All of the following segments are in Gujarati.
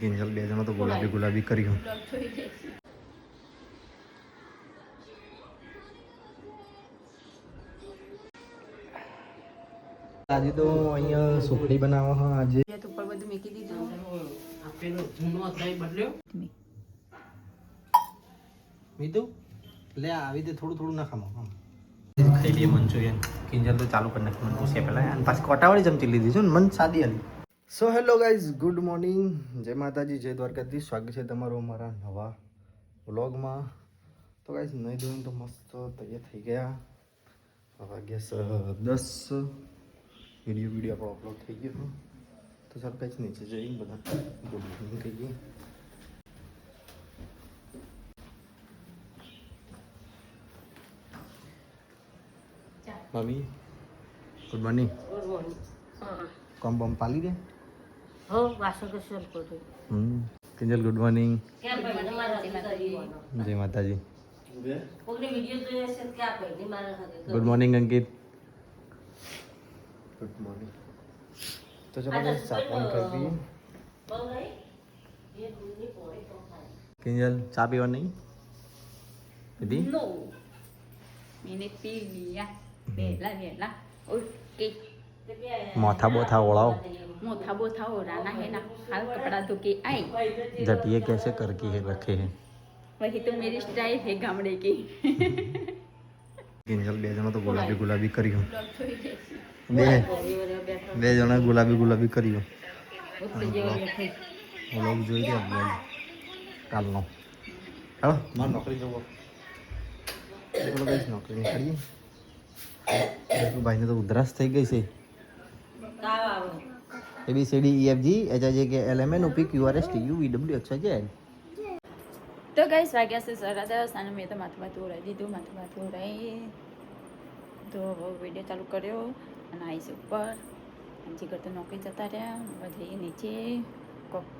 કિંજલ બે જણા તો ગુલાબી ગુલાબી કર્યું આજે તો અહીંયા સુખડી બનાવવા હા આજે ઉપર બધું મૂકી દીધું. આપેલો જૂનો અધ્યાય બદલ્યો. મીધું લે આવી રીતે થોડું થોડું નાખામાં આમ. ખાઈ લઈએ મંચુરિયન કિંજલ તો ચાલુ કરી નાખ્યું મને પૂછે પહેલાં અને પાછી કોટાવાળી ચમચી લીધી છે ને? મન સાદી હતી. So hello guys good morning જય માતાજી જય દ્વારકાથી સ્વાગત છે તમારું અમારા નવા વ્લોગમાં. તો ગાઈઝ નહીં ધોઈને તો મસ્ત તૈયાર થઈ ગયા. વાગ્યા દસ. વીડિયો વીડિયો આપણો અપલોડ થઈ ગયો તો ચાલ કાંઈ જ નીચે જઈને બધા ગુડ મોર્નિંગ કહીએ મમ્મી ગુડ મોર્નિંગ કોમ બમ પાલી દે? હો કિંજલ ગુડ મોર્નિંગ કેમ જય માતાજી. Good morning Ankit. Good morning તો ચલો બસ સાફ કરી કિંજલ ચા પીવા નહીં? પીધી નો મેને પી લીયા પહેલા પહેલા ઓકે. મોથા બોથા ઓળાવ. मोथा बोथा हो रहा है ना हाल कपड़ा धो के आई जटिए कैसे करके है रखे हैं वही तो मेरी स्टाइल है गामड़े की કિંજલ બે જણો તો ગુલાબી ગુલાબી કર્યું બે બે જણા ગુલાબી ગુલાબી કર્યું વ્લોગ જોઈ રહ્યા વ્લોગ કાલનો હા મારે નોકરી જવો બોલો કઈ નોકરી નીકળીએ ભાઈને તો ઉધરાશ થઈ ગઈ છે A B C D E F G H I J K L M N O P Q R S T U V W X Y Z તો ગાઈસ વાગ્યા છે સર દસ અને મેં તો માથું માથું ઉડાવી દીધું, માથું માથું ઉડાવી તો વીડિયો ચાલુ કર્યો અને આઈસ ઉપર. જે કરતા નોકરી જતા રહ્યા બધા નીચે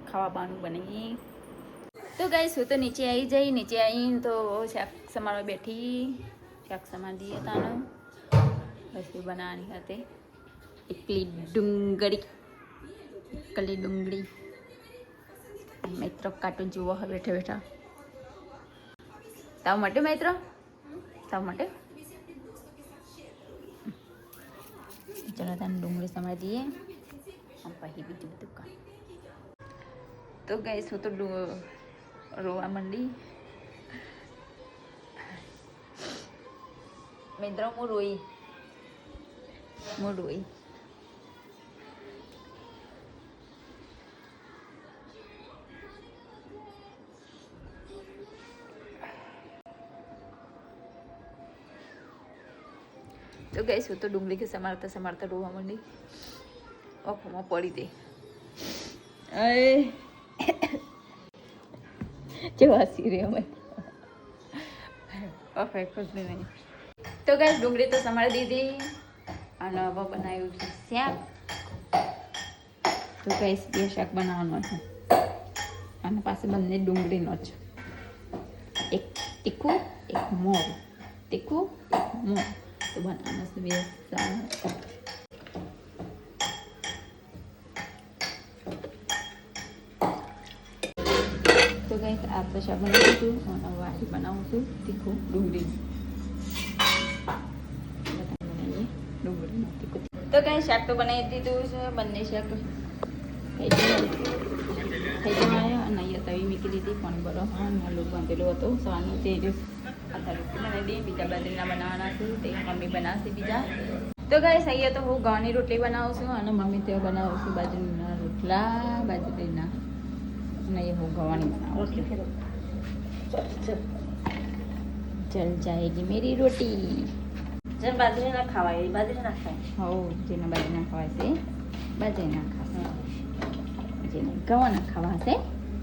ખાવા બાનું બનાવી તો ગાઈસ હું તો નીચે આવી જઈ, નીચે આવીને તો શાક સમારવા બેઠી. શાક સમાર દઈએ તાનો રસોઈ બનાવવાની હતી એકલી ડુંગળી. એકલી ડુંગળી મિત્રો કાર્ટૂન જુઓ હવે બેઠા બેઠા તાવ માટે મિત્રો તાવ માટે ચલો તને ડુંગળી સમારી દઈએ આમ પછી બીજું બધું કામ તો ગઈ હું તો ડુ- રોવા માંડી મિત્રો હું રોઈ હું રોઈ તો તો ડુંગળી સમારતા સમારતા રોવા માંડી. ઓફમાં પડી દે. જેવા હસી રે અમે. ઓફે ખુશ નહીં. તો ગાય ડુંગળી તો સમારી દીધી. અને હવે બનાવ્યું છે શાક. તો ગઈશ બે શાક બનાવવાનો છે. અને પાસે બંને ડુંગળીનો છે એક તીખું એક મોર. તીખું એક મોરું. તો બનાવવાનો છે બે શાક તો ગઈશ આ તો શાક બનાવું છું અને વાટી બનાવું છું તીખું ડુંગળી બનાવીએ ડુંગળીનું તીખું તો કઈ શાક તો બનાવી દીધું છે બંને શાક થઈ ગયું થઈ જવાય અને અહીંયા તવી મૂકી દીધી પાણી ભરો અને લોટ બાંધેલો હતો સવારનું તે જ રોટલી બીજા બનાવવાના છે તે મમ્મી બનાવશે બીજા. તો ગાઈસ અહીંયા તો હું ઘઉંની રોટલી બનાવું છું અને મમ્મી તે બનાવું છું બાજરીના રોટલા બાજરીના. અને એ હું ગવાની બનાવું છું. ચલ જાએગી મેરી રોટી. જેમ બાજરી ના ખાવાય એ બાજરી ના ખાય. હો જેને બાજરીના ખવાય છે બાજરીના ખાશે. જેને ગવાના ખાવા છે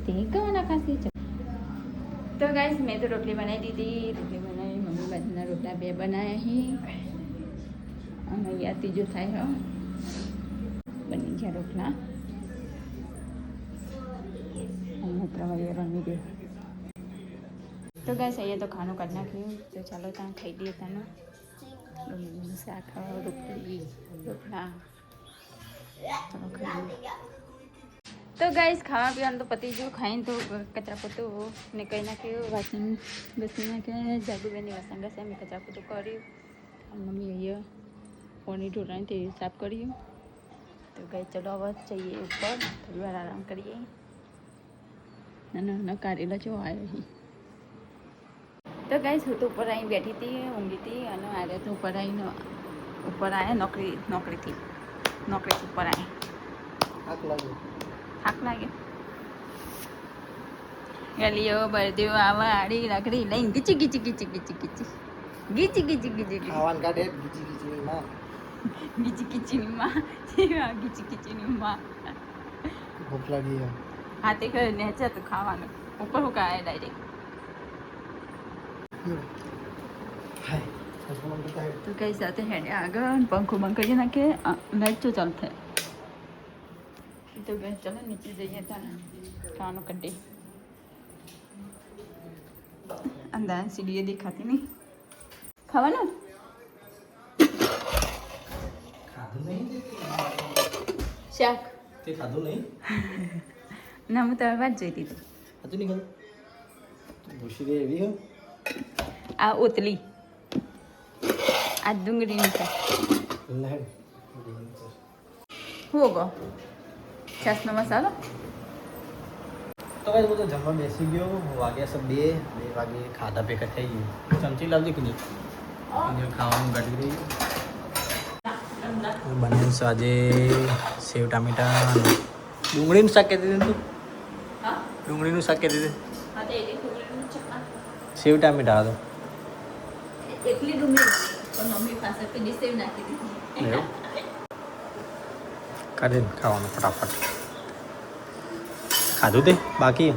તે ગવાના ખાશે. ચલો. તો ગાઈસ મેં તો રોટલી બનાવી દીધી. રોટલી બનાવી, મમ્મી બાજુના રોટલા બે બનાવ્યા અને અહીંયા ત્રીજો થાય, હો. બની ગયા રોટલા. અહીંયા પ્રવાહી રમી દે તો ગાઈસ અહીંયા તો ખાનું કાઢી નાખ્યું. તો ચાલો ત્યાં ખાઈ દઈએ ત્યાં શાક, રોટલી, રોટલા. ખાઈએ તો ગાઈસ ખાવા પીવાનું તો પતી ગયું. ખાઈને તો કચરા પોતું ને કંઈ નાખ્યું વાસણ ઘસી નાખ્યા જાગુબેનની વાસણ ઘસ્યા મેં કચરા પોતું કર્યું. મમ્મી અહીંયા પોણી ઢોરાની સાફ કર્યું. તો ગાઈ ચલો હવે જઈએ ઉપર. થોડી વાર આરામ કરીએ. ના ના કારેલા જો આવ્યો તો ગાઈસ હું તો ઉપર આવીને બેઠી હતી, ઊંઘી હતી અને આજે તો ઉપર આવીને, ઉપર આવ્યા નોકરી, નોકરીથી. નોકરીથી ઉપર આવ્યા થાક લાગે ગલીઓ બરદીઓ આવા આડી લાકડી લઈને ગીચી ગીચી ગીચી ગીચી ગીચી. ગીચી ગીચી ગીચી ગીચી. ખાવાનું કાઢે ગીચી ગીચી માં. ગીચી ગીચીની માં. જેવા ગીચી ગીચીની માં. ભૂખ લાગી છે. હાથે કરે નેચે તો ખાવાનું. ઉપર હું કાય ડાયરેક્ટ તો તો કઈ સાથે હેડે આગળ પંખો બંધ કરી નાખે. લાઈટ તો ચાલુ થાય. તો ગઈ ચલો નીચે જઈએ ત્યાં ખાવાનું કઢી અંદર સીડીએ દેખાતી નહીં ખાવાનું શાક તે ખાધું નહીં ના હું તમારી વાત જોઈતી હતી હતું નહીં ભૂસી ગઈ એવી આ ઓતલી આ ડુંગળીની શાક હું ગો છાસનો મસાલો તો કાંઈ બધું જમવા બેસી ગયો. વાગ્યા સબ બે બે વાગે ખાધા ભેગા થઈ ગયું. ચમચી લાવજે કે નહીં ખાવાનું ઘટી રહી બન્યું છે આજે સેવ ટામેટા ડુંગળીનું શાક કહેતી હતી તું? ડુંગળીનું શાક કહેતી હતી. હા તો સેવ ટામેટા હતો એકલી ડુંગળી. પણ મમ્મી પાસે સેવ નાખી દીધી. કાઢીને ખાવાનું ફટાફટ. ખાધું તે? બાકી?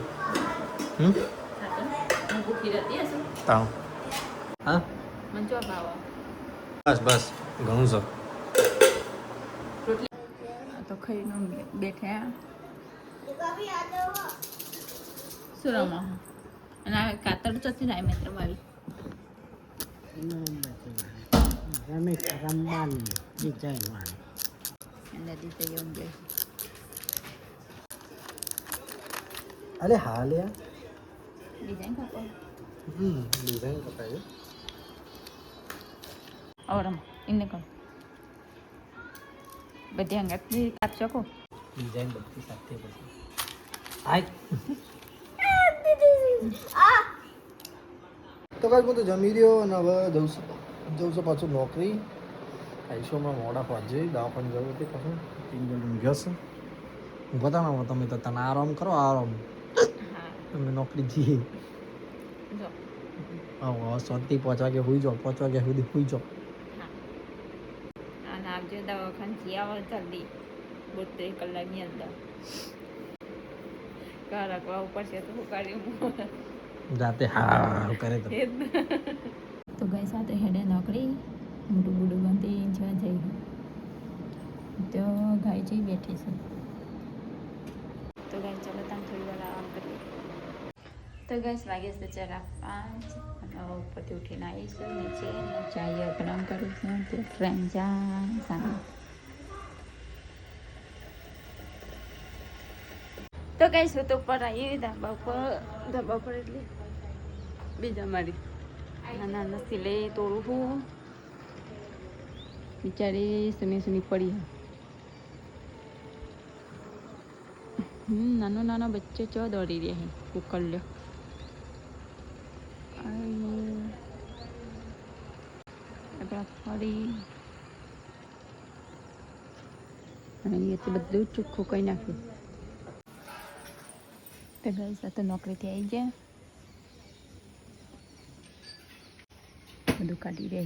હમ? તાવ. હા? બસ બસ. ઘણું છે. તો ખાઈને બેઠા સુરામાં અને કાતર જતી રાય મિત્ર મારી રમે રમવાની જય માણી અને દીતે યોગ્ય અરે હા લે ડિઝાઇન કપાય હમ ડિઝાઇન કપાય और हम इनने બધી અંગત કાપ શકો ડિઝાઇન બધી સાથે બધી આ તો કાલ હું તો જમી રહ્યો અને હવે જઉં જવસો પાછું નોકરી આઈશોમાં મોડા પહોંચે દવાખાને જવું હતી કશું ટીંગલ ઊંઘ્યો છે ઊંઘો તમે તો તને આરામ કરો આરામ હા તમે નોકરી જઈએ. આવો આવો હવે શાંતિ પાંચ વાગે હોઈ જાઓ પાંચ વાગ્યા સુધી હોઈ જાઓ. હા. આવજો દવાખાને આવો જલ્દી. બોતેર કલાકની અંદર. રાખવા ઉપર છે તો કર્યું જાતે હા કરે તો. તો ગઈ સાથે હેડે નોકરી મોટું બુડું બંધી જઈ. તો ગાય જઈ બેઠી છે. તો ગાય ચાલો તમે થોડી વાર આરામ કરીએ. તો ગેસ વાગ્યા છે ચાર પાંચ ઉપરથી ઉઠીને આવીશું, નીચે ચાય ગરમ કરીશું તે જા, સામે. તો કઈ શું તો ઉપર આવી ધાબા ઉપર. ધાબા ઉપર એટલે બીજા મારી નાના નાના સિલે તોડું છું. બિચારી સુની સુની પડી હમ, નાનો નાનો બચ્ચો ચો દોડી રહ્યા છે કુકર લ્યો આપણા અને અહીંયાથી બધું ચોખ્ખું કરી નાખ્યું. તો ગઈ સાથે નોકરીથી આવી ગયા. બધું કાઢી દે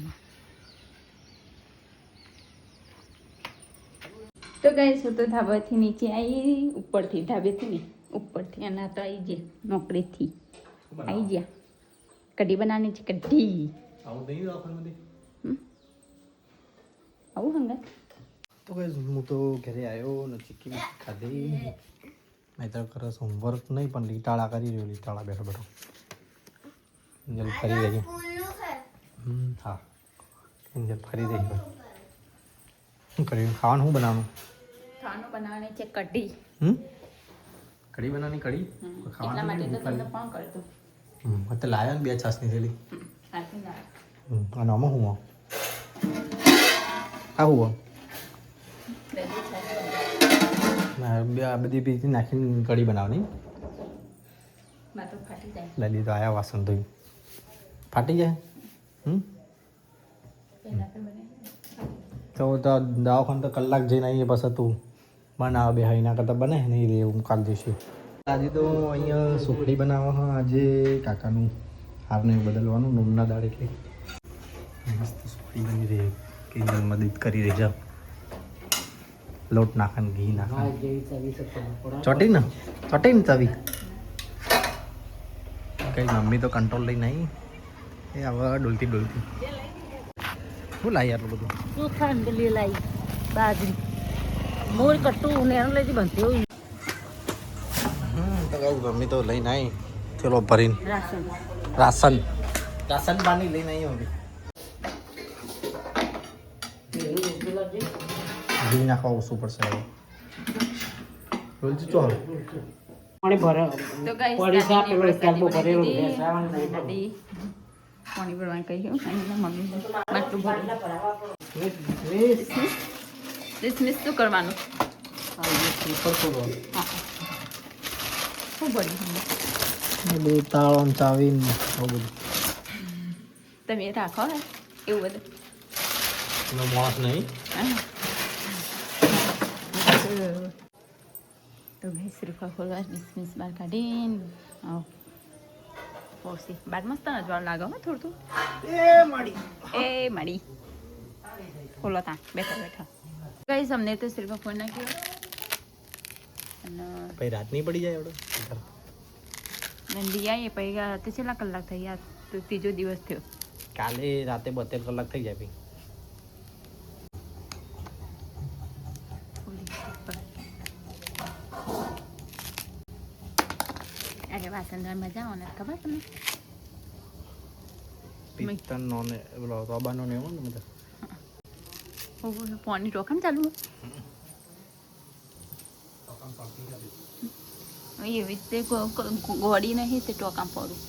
તો ગઈ હું તો ધાબાથી નીચે આવી ઉપરથી, ધાબેથી નહીં ઉપરથી, અને તો આવી ગયા, નોકરીથી. આવી ગયા. કઢી બનાવવાની છે, કઢી આવું નહીં દવાખાને હમ? આવું હંગા તો કઈ હું તો ઘરે આવ્યો ને ચીકી ખાધી મેં તો કરે હોમવર્ક નહીં પણ લીટાળા કરી રહ્યો લીટાળા બેઠો બેઠો એન્જલ ફરી રહી હમ હા એન્જલ ફરી રહી શું કર્યું ખાવાનું શું બનાવવાનું ખાવાનું બનાવવાની છે કઢી હમ કઢી બનાવવાની કઢી ખાવાનું માટે તો તમને ફોન કરતો હમ એટલે લાવ્યા ને બે છાસની થેલી અને આમાં હું આ આ બધી પીસી નાખીને કઢી બનાવવાની. દાદી તો ફાટી જાય. લાલી તો આયા વાસણ ધોઈ ફાટી જાય? હમ? તો તો તો દવાખાને તો કલાક જઈને આવીએ પછી તું. બનાવે બે એના કરતાં બને નહીં રે હું કાલ દઈશું. આજે તો અહીંયા સુખડી બનાવવા હા આજે કાકાનું હારને બદલવાનું નૂનના દાળ એટલે. મસ્ત સુખડી બની રહી. કિંજલ મદદ કરી રહી છે લોટ નાખન ઘી નાખન. ચવી ચોટી ને? ચોટી ને તવી કઈ મમ્મી તો કંટ્રોલ લઈ નહીં. એ હવે ડોલતી ડોલતી. શું લાવી આટલું બધું? શું ખાંડલી લાવી બાજરી. મોર કટ્ટું ને એને લઈ બનતી હોય. હમ તો કઈ મમ્મી તો લઈને આવી ચલો ભરીને. રાશન. રાશન. રાશન પાણી લઈને આવી મમ્મી. ઘી નાખવા ઓછું પડશે હવે રોલજી ચો હવે પાણી ભરે. તો ગાઈસ પડી છે દાદીને પેલો કેલ્બો ભરેલો તો. દાદી પાણી ભરવાનું કહ્યું અને એના મમ્મી. માટલું ભર્યું ડિસમિસ શું કરવાનું? શું ભર્યું બધું તાળો ચાવી બધું. તમે રાખો એવું બધું. માણસ નહીં. હા. તો ભાઈ શ્રીફળ ખોલવા ડિસમિસ બહાર કાઢીને પોસી બાર મસ્ત નજવાળ લાગે હો થોડું મળી એ મળી ખોલો તા બેઠા બેઠા કઈ અમને તો શ્રીફળ ખોલ નાખ્યો અને પછી રાત નહીં પડી જાય એવડો નંદી આવીએ પછી રાતે છેલ્લા કલાક થઈ ગયા તો ત્રીજો દિવસ થયો કાલે રાતે બોતેર કલાક થઈ જાય ભાઈ અરે વાસણમાં જાઓ ને ખબર તમને પિત્તળનો ને પેલો રોબાનો ને એવો ને બધા ફોનની રોકમ ચાલુ એવી રીતે ગોળી નહીં તે ટોકામ પડું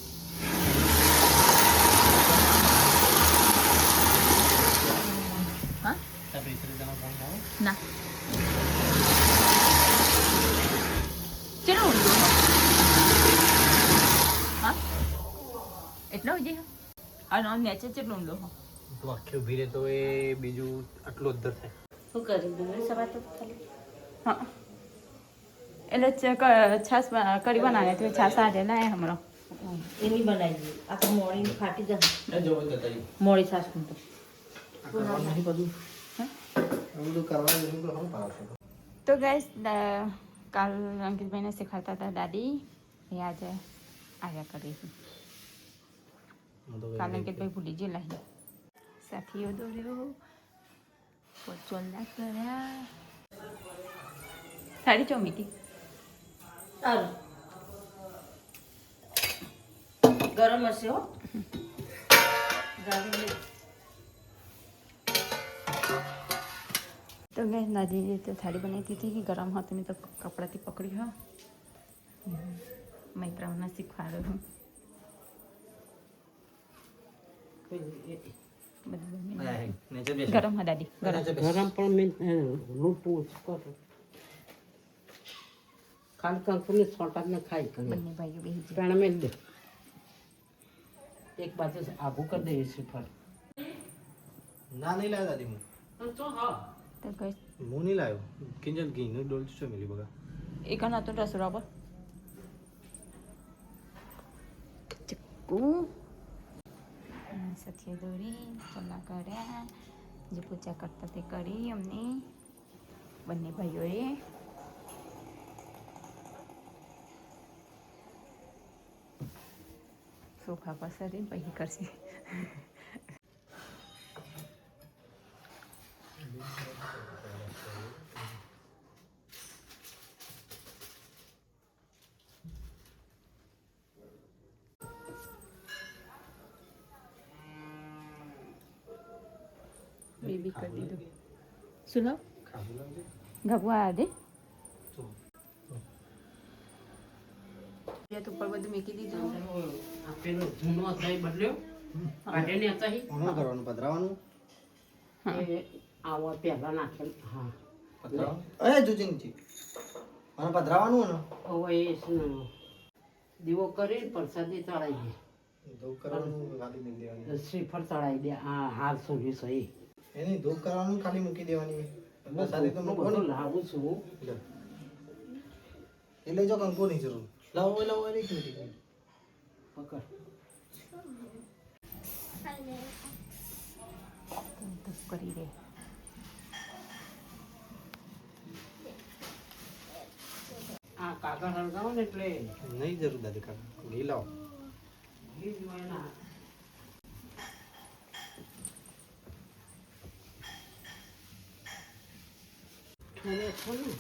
હા ના ચલો ઊંધું હા એટલો જ અને નેચે કેટલો ઊંડો હો તો આખી ઊભી રહે તો એ બીજું આટલું અદ્ધર થાય શું કરી દઉં સવાર તો હા. એટલે છાસ કરી બનાવે તો છાશ આજે લાય હમણાં. એની બનાવી દઈએ. આ તો મોડી ફાટી જશે. મોડી સાસ તો. તો ગાઈસ કાલ અંકિતભાઈને શીખવાડતા હતા દાદી. એ આજે આવ્યા કરી તો કાલ અંકિતભાઈ ભૂલી જ લાવી સાથીઓ દોર્યો. પોચોલા કર્યા. સાડી ચોમીટી સારું. ગરમ હશે હો. તો ગઈ નાજી તો થાળી બનાવી હતી ગરમ હતી મેં તો કપડાથી પકડી હા. મૈત્રાઓને શીખવાડ્યો હું બધું બની નેચે બેસ ગરમ હા ને ના, નહીં લાવ્યો, દાદી. હું તો હું નહીં લાવ્યો કિંજલ ઘી નું ડોલ છો, મિલી બગા? એક હતો રસોડા પર ચક્કુ સથિય દોરી ચોલા કર્યા જે પૂજા કરતા તે કરી અમને બંને ભાઈઓએ સોફા પર સરી પછી કરશે બેબી કરી દીધું શું લાવ દે તો ઉપર બધું મૂકી દીધું આ જૂનો અચાઈ બદલ્યો કાઢેલી અચાઈ શું કરવાનું પધરાવાનું એ આવો પહેલા નાખેલ હા પધરાવાનું એ જુજિંગજી મને પધરાવાનું ને એ શું દીવો કરી પ્રસાદી ચડાવી દે કરવાનું ખાલી મૂકી શ્રીફળ ચડાવી દે હા હાલ સુધી સહી એની ધૂપ કરવાનું ખાલી મૂકી દેવાની. પ્રસાદી તો મૂકો બધું ને. લાવું છું એટલે જો કંકો ની જરૂર. લાવો લાવો એ લઈ પકડ ધૂપ કરી દે આ કાગળ હળગાવો ને એટલે. નહીં જરૂર દાદી કાકા ઘી લાવો. ઘી જ ના એને થોડું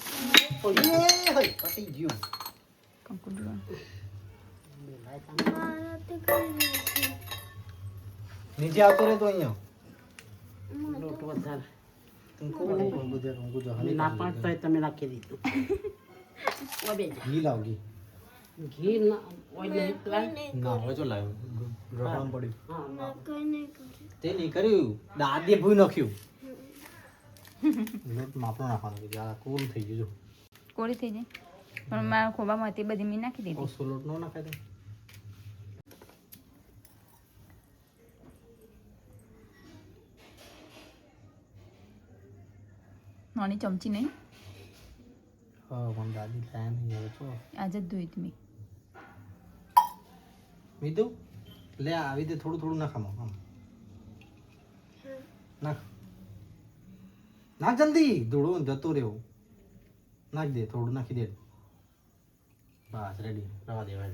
એ હોય, પતી ગયું કંકુ ડોળા. નીચે આવતો રહે તો અહીંયા. લોટ વધારે ના પાડતા તમે નાખી દીધું. ઘી લાવ ઘી ના લાવ્યો. પડ્યું તે નહીં કર્યું. દાદીએ ભૂઈ નાખ્યું. લોટ માપનો નાખવાનો કે જરા કોલ થઈ ગયું કોળી થઈ જાય. પણ મારા ખોબામાં હતી બધી મેં નાખી દીધી. ઓછો લોટ ન નાખાય તો. નાની ચમચી નહીં. હા પણ દાદી લાયા નહીં હવે છો આજે જ ધોઈ તમે મેં. મીધું લે આવી થોડું થોડું નાખામાં આમ. નાખ. નાખ જલ્દી. ધૂળું જતું રહેવું. નાખ દે થોડું નાખી દે. બસ રેડી રવા દેવાય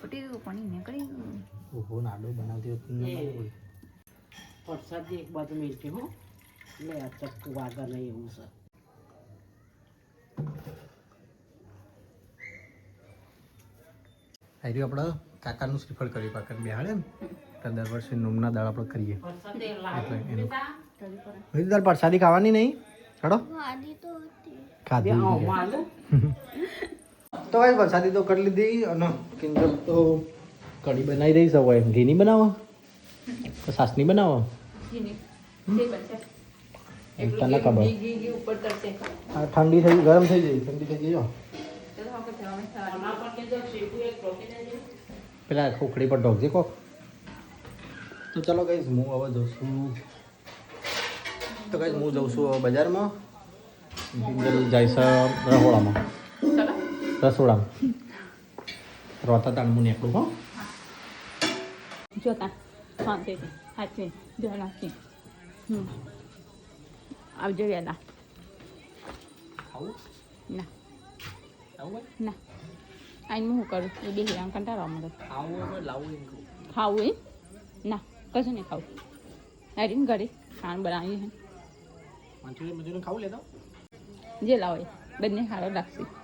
ફૂટી ગયું પાણી નીકળી ગયું. ઓહો નાડો બનાવતી હતી ને એ. એક બાજુ મેળવી હો. લે આ ચક્કુ વાગા નહીં એવું છે. આ રહ્યું આપણે કાકાનું શ્રીફળ કરીએ પાકર બેહાડે ને તો દર વર્ષે નુમના દાળ આપણે કરીએ. પ્રસાદી એટલે તાર પ્રસાદી ખાવાની નહીં? હેડો. ખાધી તો ભાઈ વરસાદી તો કરી લીધી અને કિંજલ તો કઢી બનાવી દઈ એમ ઘીની બનાવો? તો સાસની બનાવો? તને ખબર? આ ઠંડી થઈ ગરમ થઈ જાય ઠંડી થઈ ગઈ જો કે પેલા ખોખડી પર ઢોકજે કોક. તો ચલો કઈ હું હવે જઉં છું. તો કઈ હું જઉં છું હવે બજારમાં. જાય છે રહોડામાં. રસોડામાં. રોતા તાણ મને નીકળું હો. જોતા. શાંતિથી હાથે ધ્યાન રાખી હમ. આવજો વેલા ખાવું? ના. ના. આઈને હું કરું? એ બે હિરામ કંટાળો મને ખાવું એ ના કશું નહીં ખાવું. હેરીને ઘરે ખાણ બનાવી હે. જે લાવો એ. બંને સારો લાગશે તો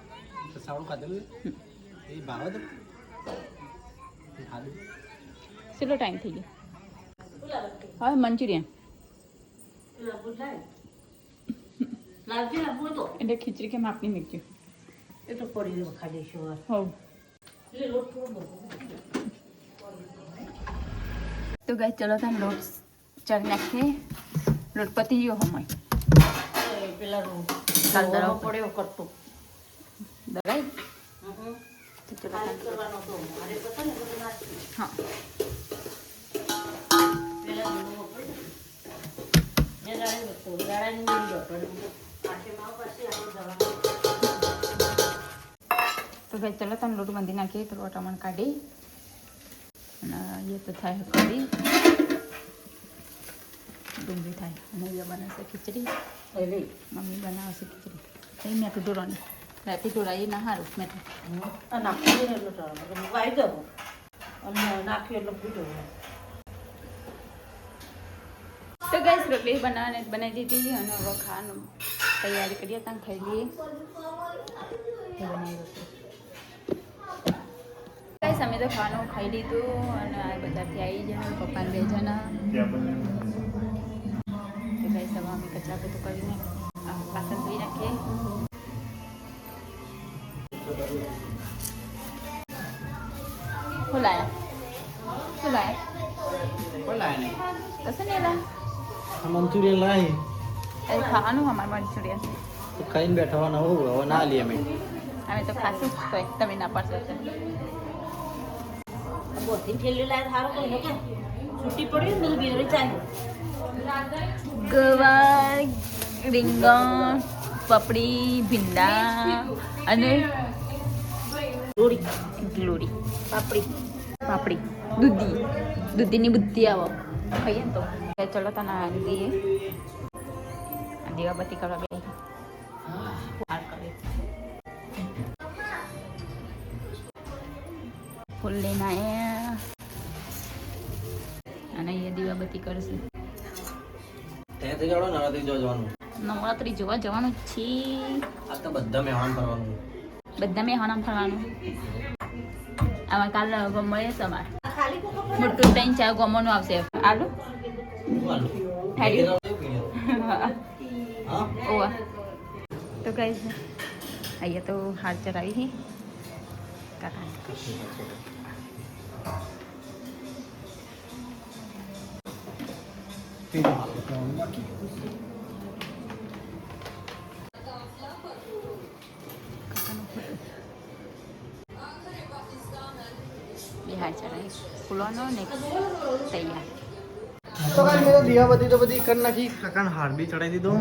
સાવડું ખાધેલું? એ ભાવે તો ખાધું. કેટલો ટાઈમ થઈ ગયો? હવે મંચુરિયન. એટલે ખીચડી કેમ આપની મૂક્યું એ તો પડી રહ્યો ખાલી શું હોવ. તો ગાય ચલો તમે લોટ ચડી નાખીએ. લોટ પતી ગયો હમય પેલા પડ્યો કરતો દરાઈ હમ. ખાલી કરવાનો તો મારે પતા ને બધું નાખી હા પેલા રોવો પડ્યો એ દાડે હતો દાડાની મૂડી હતો આખે માવ પાસે આપણે જવાનું તો ગાય ચલો તમે લોટ બાંધી નાખીએ તો ટમાણ કાઢી. અને એ તો થાય કરી ડુંગળી થાય. અને એ બનાવશે ખીચડી. મમ્મી બનાવશે ખીચડી. એ મેઠું ઢોળવાની રાતે જોડાઈ ના સારું મેં આ નાખી દે એટલો વાઈ દઉં અને નાખ્યું એટલે ભૂજો તો ગેસ રોટલી બનાવવાની બનાવી દીધી અને હવે ખાવાનું તૈયારી કરીએ ત્યાં ખાઈ લઈએ બનાવી અમે તો ખાવાનું ખાઈ લીધું અને આ બધાથી આવી જણા પપ્પાને બે જણા હવે અમે કચરા બધું કરીને શું લાયા શું લાયા કશું નહીં લાયા મંચુરિયન લાવી એ ખાવાનું અમારે મંચુરિયન તો ખાઈને બેઠા હોવાના હોવ હવે ના લઈએ અમે અમે તો ખાશું જ તોય તમે ના પાડશો તો બોધી ઠેલી લાય સારું કોઈ કે છૂટી પડી ને બિલરી ચાલ્યું ગવાર રીંગણ પપડી ભીંડા અને રોડી ગલોરી પાપડી પાપડી દૂધી દૂધીની બુદ્ધિ આવો ખાઈએ ને તો. ચલો તને આંદીએ દીવાબત્તી કરવા બે વાર કરે. ફૂલ લઈને આવ્યા અને એ દીવાબત્તી કરશે. ત્યાંથી નવરાત્રી જોવા જવાનું. નવરાત્રી જોવા જવાનું જ છે આ તો બધા મહેમાન ફરવાનું. બધા મહેમાન ફરવાનું. આમાં કાલ મળે સમાર મોટું ત્રણ ચાર ગમોનું આવશે. આલુ. હા. ઓવા. તો ગાઈઝ અહીંયા તો હાર ચડાવી છે કાકા. બે ફૂલોનો ને તૈયાર. તો કાંઈ મેં તો દીવાબત્તી તો બધી કરી નાખી. કાકાને હાર બી ચડાવી દીધો.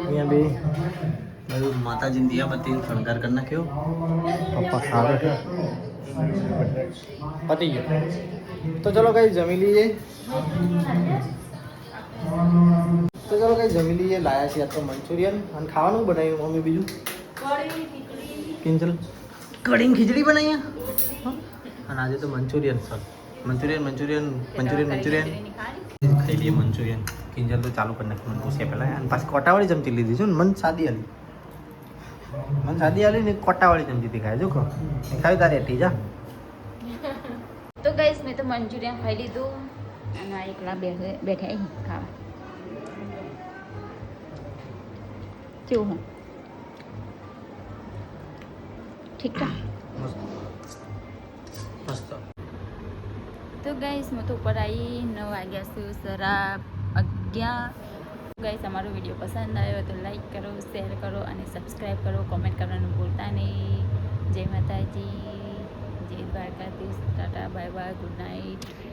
અહીંયા બી. બધું માતાજીની દીવાબત્તીનો શણગાર કરી નાખ્યો. પપ્પા સારો પતી ગયો. તો ચલો કઈ જમી લઈએ. તો ચલો કઈ જમી લઈએ. લાયા છીએ આ તો મંચુરિયન. અને ખાવાનું બનાવ્યું મમ્મી બીજું? કિંચલ કઢી ખીચડી બનાવી અને આજે તો Manchurian sir. Manchurian Manchurian Manchurian Manchurian. ખાઈ લઈએ મંચુરિયન. કિંજલ તો ચાલુ કરી નાખ્યું મને પૂછ્યા પહેલાં. અને પાછી કોટાવાળી ચમચી લીધી છે ને મન સાદી આલી. મન સાદી આલી ને કોટાવાળી ચમચીથી ખાય જો કહો. ખાવી તારી એટી જા. તો ગાઈસ મેં તો મંચુરિયન ખાઈ લીધું. અને આ એકલા બેઠે ખાવા. કેવું હું ઠીક ઠાક? તો ગાઈસ હું તો ઉપર આવી નવ વાગ્યા છું સરા અગિયાર. ગાઈસ અમારો વીડિયો પસંદ આવ્યો તો લાઈક કરો શેર કરો અને સબસ્ક્રાઈબ કરો. કોમેન્ટ કરવાનું ભૂલતા નહીં. જય માતાજી. જય Dwarkadhish. Tata bye bye good night